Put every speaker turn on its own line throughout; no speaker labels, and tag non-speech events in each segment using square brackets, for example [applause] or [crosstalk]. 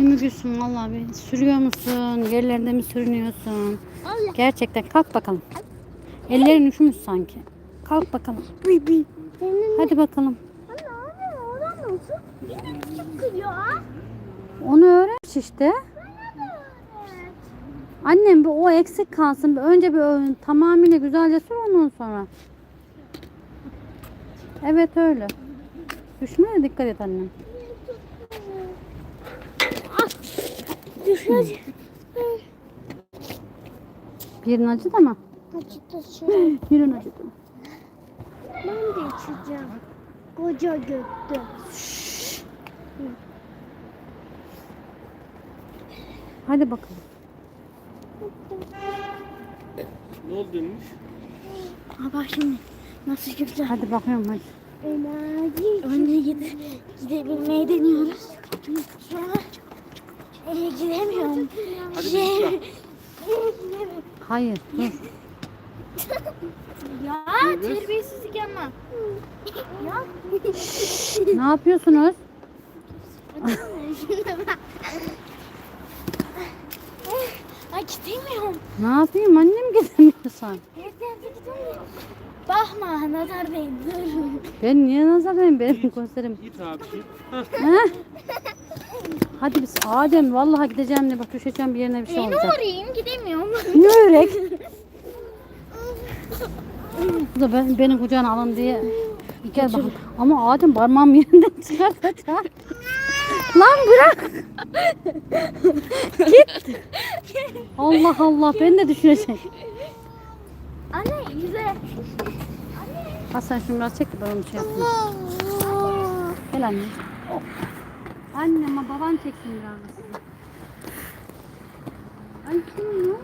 Mi gülsün vallahi bir sürüyor musun? Yerlerde mi sürünüyorsun?
Allah.
Gerçekten kalk bakalım. Ellerin üşümüş sanki. Kalk bakalım. Bıy.
Senin
Hadi bakalım. Onu öğrenmiş işte. Annem bir o eksik kalsın. Bir Önce bir ö- tamamıyla güzelce sür ondan sonra. Evet öyle. Düşmeye dikkat et annem.
Düşecek.
Birin acıdı mı?
Açıkta şey.
Birin acıdı.
Ben de içeceğim. Koca göktü.
Hadi bakalım.
Ne olduymuş?
Ha bak şimdi nasıl güzel.
Hadi bakıyorum hadi.
Enerji. Önce gide, gidebilmeyi deniyoruz. Sonra e, gidemiyorum.
Hadi
Şey,
zıpla.
gidemiyorum.
Hayır dur. [laughs]
Ya terbiyesizlik yapma. Ya.
Ne yapıyorsunuz?
Şimdi bak. [laughs] [laughs] Ay gidemiyorum.
Ne yapayım annem gidemiyorsan. [laughs]
Evet evet gidemiyorum. Bakma nazar değdi. Dur.
Ben niye nazardayım benim konserim.
İt abi git. [laughs]
Heh. Hadi biz Adem vallahi gideceğim de bak düşeceğim bir yerine bir şey
Beni
olacak.
uğrayayım gidemiyorum.
Ne örek? Bu da ben, beni kucağına alın diye. Gel bakalım. Ama Adem parmağım yerinden [laughs] çıkartacak. Lan bırak. Git. Allah Allah ben de düşürecek.
Anne yüze.
Hasan şunu biraz çek de ben onu şey yapayım. Gel anne. Oh. Anne ama baban çeksin biraz da. Ay kim ne oldu?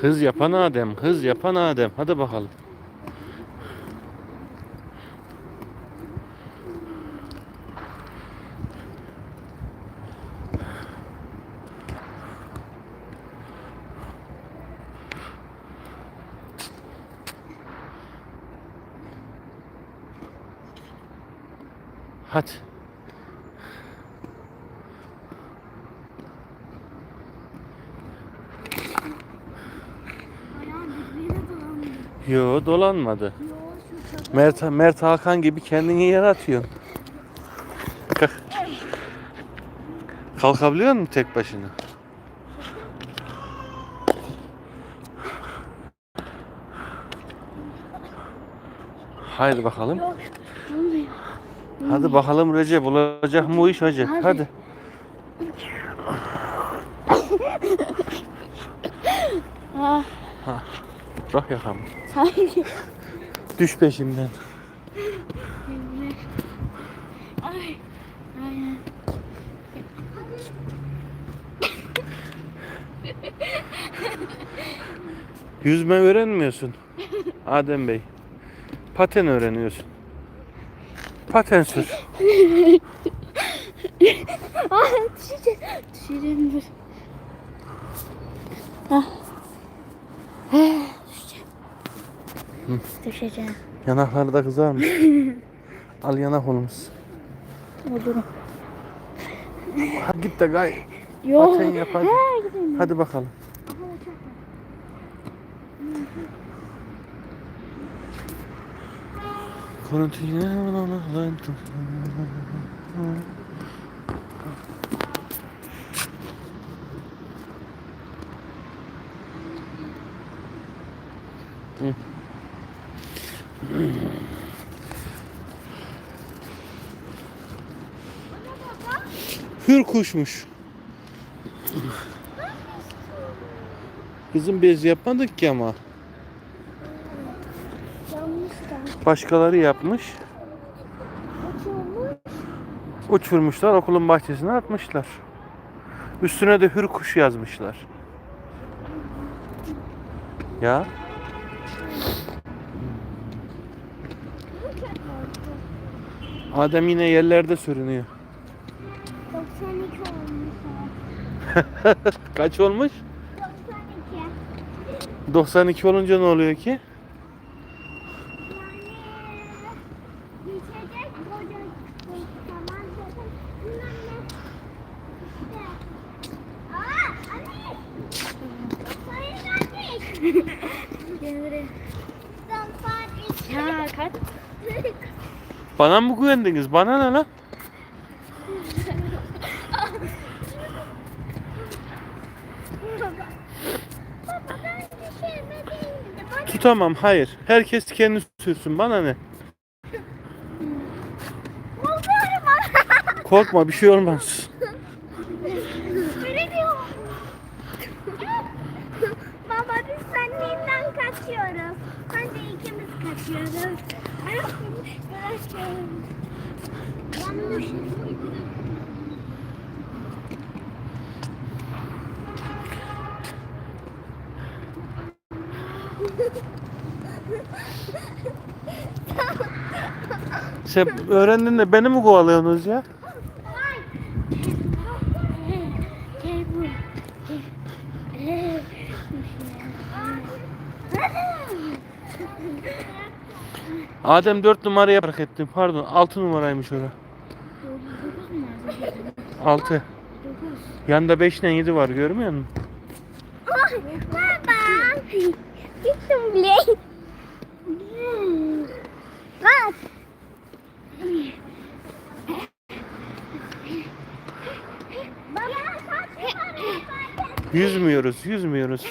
Hız yapan Adem, hız yapan Adem. Hadi bakalım. Hadi. Yo dolanmadı. Mert, Mert Hakan gibi kendini yere atıyorsun. Kalk. Kalkabiliyor musun tek başına? Haydi bakalım.
Yok.
Hadi bakalım Recep olacak mı bu iş hacı?
Hadi.
Hadi.
Ah,
Bırak yakamı.
hayır.
Düş peşimden.
Ay.
Yüzme öğrenmiyorsun. Adem Bey. Paten öğreniyorsun. Paten sür. [laughs]
Ah düşeceğim. Düşeceğim dur. Ah. Ah, Düşeceğim. Düşeceğim.
Yanakları da kızarmış. [laughs] Al yanak olmuş.
Olurum.
Hadi git de gay.
Yok.
Paten yap hadi.
Ha, gidelim.
Hadi bakalım. Hür kuşmuş. Kızım bez yapmadık ki ama.
Yanlış da.
Başkaları yapmış. Uçurmuşlar okulun bahçesine atmışlar. Üstüne de hür kuş yazmışlar. Ya Adem yine yerlerde sürünüyor.
92 olmuş. [laughs]
Kaç olmuş?
92.
92 olunca ne oluyor ki?
Düşecek koca. Tamam zaten. Bilmem ne. Ya kaç?
Bana mı güvendiniz? Bana ne lan? Tutamam hayır. Herkes kendi sürsün. Bana ne? Korkma bir şey olmaz.
Öyle diyor. Baba biz annenden kaçıyoruz. Hadi ikimiz kaçıyoruz. Ay, kaçıyoruz. Yanlış.
Sen öğrendin de beni mi kovalıyorsunuz ya? Adem 4 numaraya park ettim. Pardon 6 numaraymış ora. 6. Yanında 5 ile 7 var görmüyor musun?
Baba. Gittim bile. Bak.
Yüzmüyoruz, yüzmüyoruz.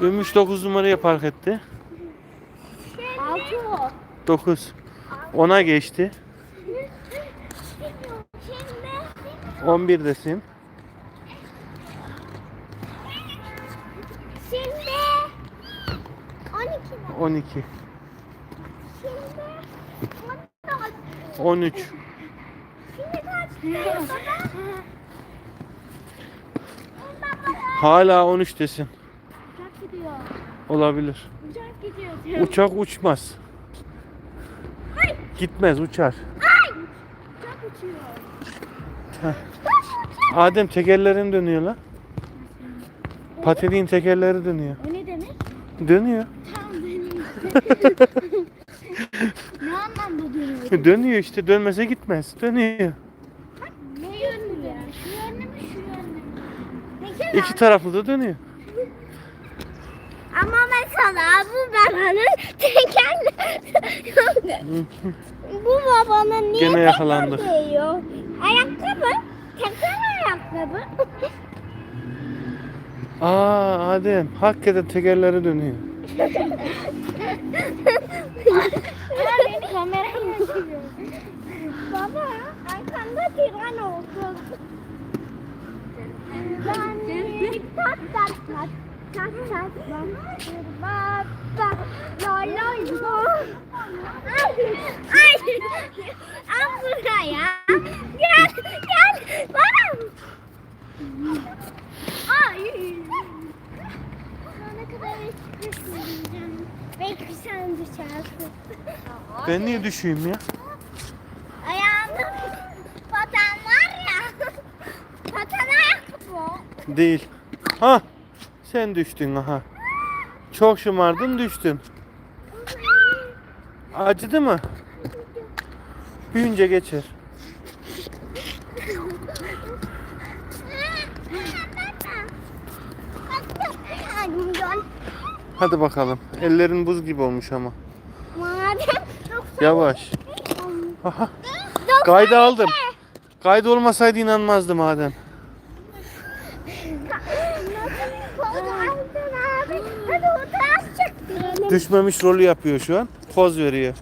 Ümüş 9 numaraya park etti.
Altı.
9. 10'a geçti.
Şimdi
11'desin.
Şimdi 12 mi?
12.
Şimdi 14.
13.
Şimdi kaç? Baba. Baba.
Hala 13'tesin.
Uçak gidiyor.
Olabilir.
Uçak gidiyor.
Uçak uçmaz.
Ay.
Gitmez uçar.
Ay. Uçak uçuyor.
Heh. Adem tekerlerin dönüyor lan. Patinin tekerleri dönüyor.
O ne demek?
Dönüyor.
Tam benim. [laughs] ne anlamda dönüyor?
Dönüyor işte dönmese gitmez. Dönüyor.
Ne yönlü ya? Şu yönlü mü şu yönlü mü? Peki
İki taraflı da dönüyor.
Ama mesela bu babanın tekerle... [laughs] bu babanın niye
Gene yakalandık.
teker değiyor? Ayakkabı. Teker ayakkabı.
Aa Adem hakikaten tekerleri dönüyor. [laughs]
Ama beni kamerayla çekiyor. Baba arkanda tren oldu. Ben tat tat tat tat bak la la la. Ay ay. Ay. Sana kadar hiç. Belki sen düşersin.
Ben niye düşeyim ya?
Ayağımda paten var ya. Paten ayak bu.
Değil. Ha sen düştün aha. Çok şımardın düştün. Acıdı mı? Büyünce geçer. Hadi bakalım. Ellerin buz gibi olmuş ama. Yavaş. Aha. Kaydı aldım. Kaydı olmasaydı inanmazdım Adem. Düşmemiş rolü yapıyor şu an. Poz veriyor.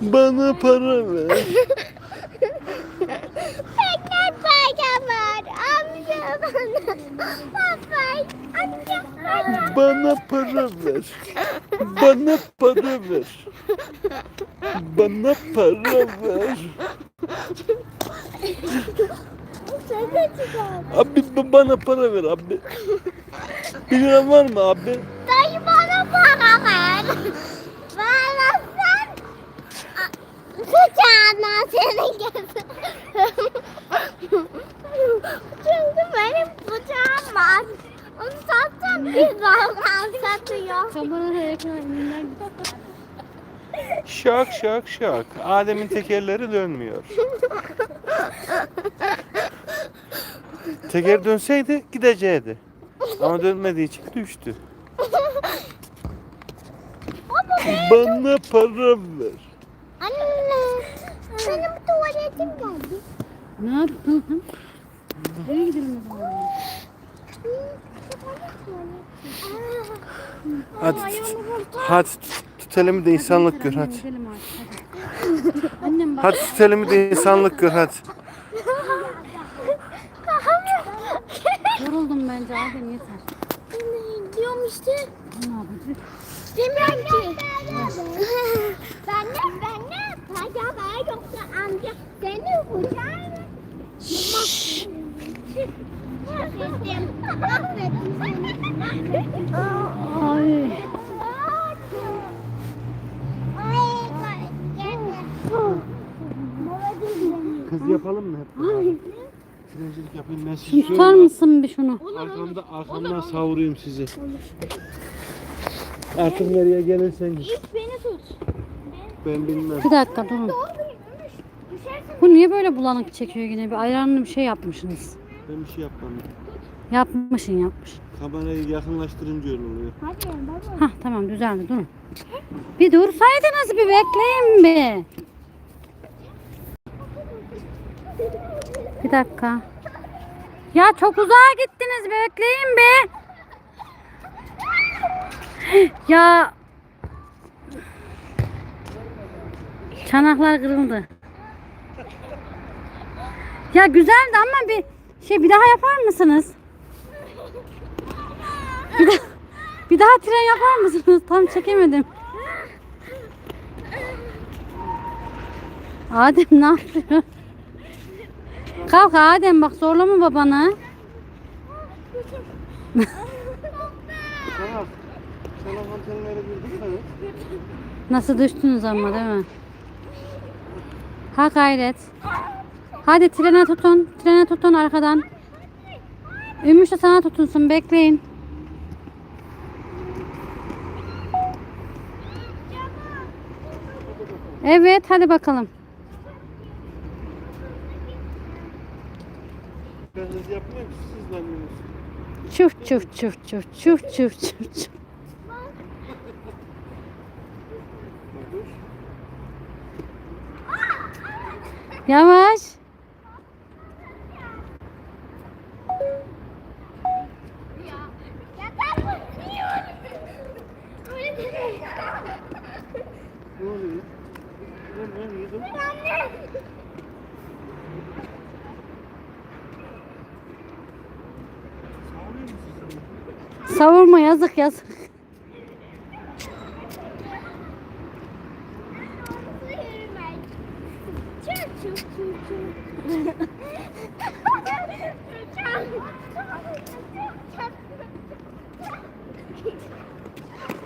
[laughs] Bana para ver.
Tekrar para var. Amca bana.
Para ver. Bana para ver. Bana para ver. Abi bana para ver abi. Bir lira var mı abi?
Dayı bana para ver. Bana sen. Sıcağına seni getir. Çünkü benim bıçağım var. Onu satsam bir balkan satıyor.
Kameraya yakın
Şak şak şak. Adem'in tekerleri dönmüyor. Teker dönseydi gidecekti. Ama dönmediği için düştü. Bana para ver.
Anne. Benim tuvaletim geldi.
Ne yaptın? Nereye gidelim o zaman?
Hadi. Hadi tut, tut elimi de insanlık gör hadi.
Hadi. Annem bak.
Hadi tut elimi de insanlık gör hadi.
Yoruldum bence Adem yeter.
Diyorum işte.
Ne yapacağız?
Ki. [laughs] ben ne? Ben ne? Acaba yoksa amca seni vuracak mı? Affettim. Affettim seni.
Ay.
Ay, gelme.
Kız yapalım mı hep? Trencilik yapayım ben sizi
tutar
şöyle
mısın bir şunu?
arkamda arkamdan savurayım sizi. Artık nereye gelirseniz.
İlk beni tut.
Ben bilmem.
Bir dakika durun. Bu niye böyle bulanık çekiyor yine? Bir ayranlı bir şey yapmışsınız.
Ben bir şey yapmadım.
Yapmışsın yapmış.
Kamerayı yakınlaştırınca öyle oluyor.
Hadi baba.
Hah tamam düzeldi durun. Bir dursaydınız bir bekleyin bir. Bir dakika. Ya çok uzağa gittiniz bekleyin bir. Ya çanaklar kırıldı. Ya güzeldi ama bir şey bir daha yapar mısınız? Bir daha, bir daha tren yapar mısınız? Tam çekemedim. Adem ne yapıyor? Kalk Adem bak zorlama babanı. Nasıl düştünüz ama değil mi? Ha gayret. Hadi trene tutun. Trene tutun arkadan. Ümüş de sana tutunsun. Bekleyin. Evet hadi bakalım.
Ben hız yapmıyorum ki siz hızlanıyorsunuz.
Çuf çuf çuf çuf çuf çuf çuf çuf. Yavaş. Savurma yazık yazık.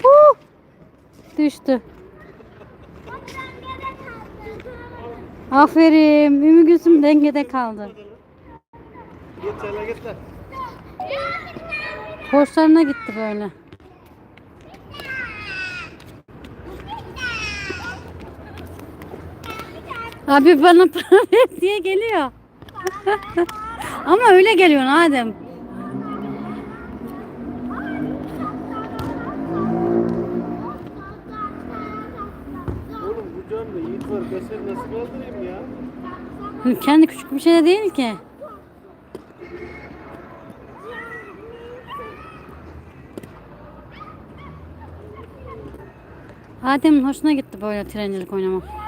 Huh! Düştü. Aferin. Ümmü Gülsüm dengede kaldı. Hoşlarına gitti böyle. Abi bana [laughs] para ver diye geliyor. [laughs] Ama öyle geliyor Adem.
Oğlum bu canlı yiğit var. Ben seni nasıl kaldırayım ya? [laughs]
Kendi küçük bir şey de değil ki. Adem'in hoşuna gitti böyle trencilik oynamak.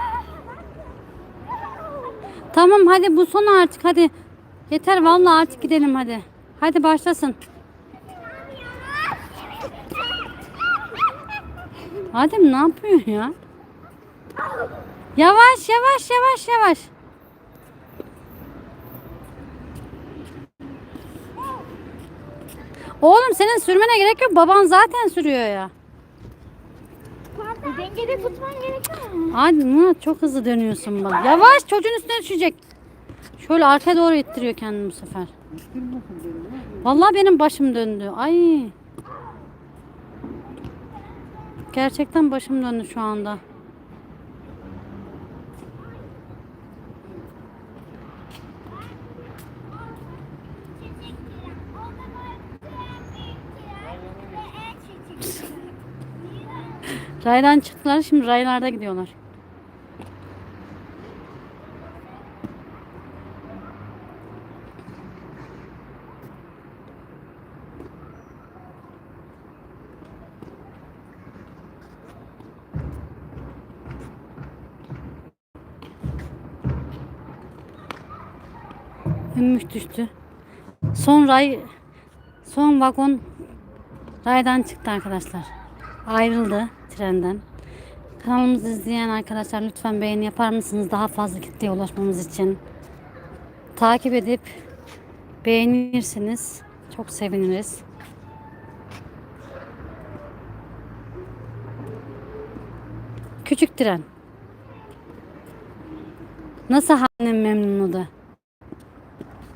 Tamam hadi bu son artık hadi. Yeter vallahi artık gidelim hadi. Hadi başlasın. Adem ne yapıyor ya? Yavaş yavaş yavaş yavaş. Oğlum senin sürmene gerek yok. Baban zaten sürüyor ya.
Dengede tutman gerekiyor mu?
Hadi Murat çok hızlı dönüyorsun bak. Yavaş çocuğun üstüne düşecek. Şöyle arkaya doğru ittiriyor kendini bu sefer. Vallahi benim başım döndü. Ay. Gerçekten başım döndü şu anda. Raydan çıktılar şimdi raylarda gidiyorlar. Ümmüş düştü. Son ray son vagon raydan çıktı arkadaşlar. Ayrıldı trenden. Kanalımızı izleyen arkadaşlar lütfen beğeni yapar mısınız? Daha fazla kitleye ulaşmamız için. Takip edip beğenirseniz çok seviniriz. Küçük tren. Nasıl annem memnun oldu?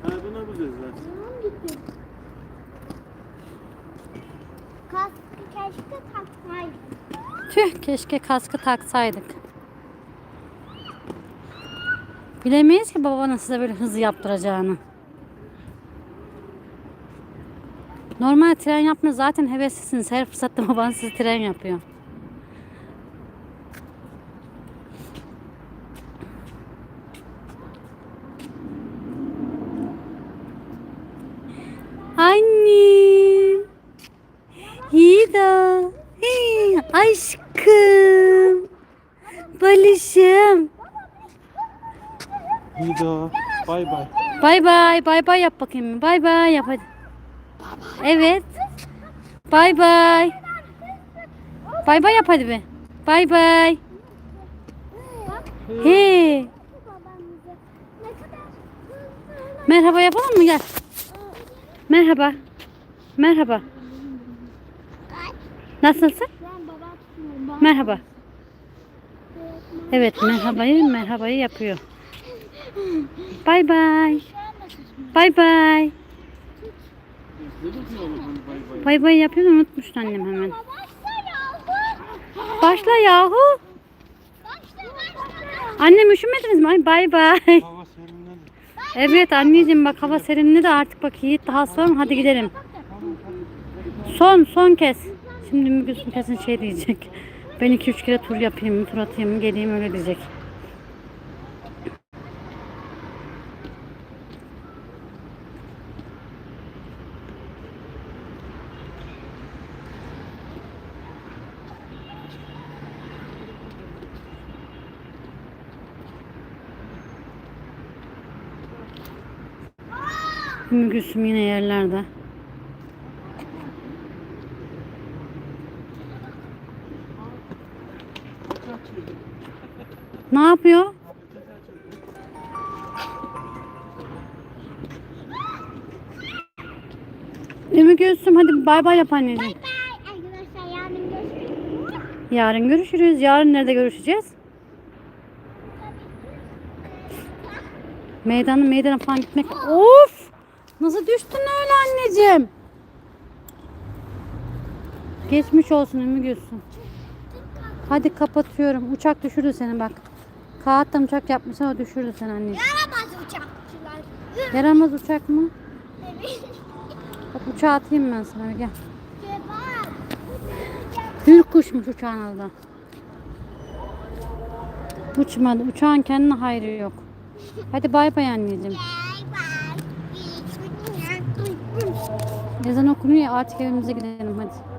Ha buna bulacağız zaten.
Kaskı keşke taksaydım.
Tüh keşke kaskı taksaydık. Bilemeyiz ki babanın size böyle hızlı yaptıracağını. Normal tren yapma zaten heveslisiniz. Her fırsatta [laughs] baban sizi tren yapıyor.
Bay bay.
Bay bay. Bay bay yap bakayım. Bay bay yap hadi. Evet. Bay bay. Bay bay yap hadi be. Bay bay. Hey. Merhaba yapalım mı? Gel. Merhaba. Merhaba. Nasılsın? Merhaba. Evet merhabayı merhabayı yapıyor. Bay bay. Bay bay. Bay bay yapıyor unutmuş annem hemen.
Başla yahu.
Annem üşümediniz mi? Ay bay bay.
Serinledi.
Evet anneciğim bak hava serinli de artık bak Yiğit daha son hadi gidelim. Son son kez. Şimdi Mügüsün kesin şey diyecek. Ben iki üç kere tur yapayım tur atayım geleyim öyle diyecek. Mügüsüm yine yerlerde. Ne yapıyor? Ümmü Gülsüm hadi bay bay yap anneciğim.
Bay arkadaşlar yarın görüşürüz.
Yarın görüşürüz. Yarın nerede görüşeceğiz? Meydana meydana falan gitmek. Of! Nasıl düştün öyle anneciğim? Geçmiş olsun Ümmü Gülsüm. Hadi kapatıyorum. Uçak düşürdü seni bak. Kağıttan uçak yapmışsın o düşürdü seni anneciğim.
Yaramaz uçakçılar.
Yaramaz uçak mı?
Evet.
Bak uçağı atayım ben sana gel. Hür kuşmuş uçağın adı. Uçmadı. Uçağın kendine hayrı yok. Hadi bay bay anneciğim.
Bay bay.
Ezan okunuyor artık evimize gidelim hadi.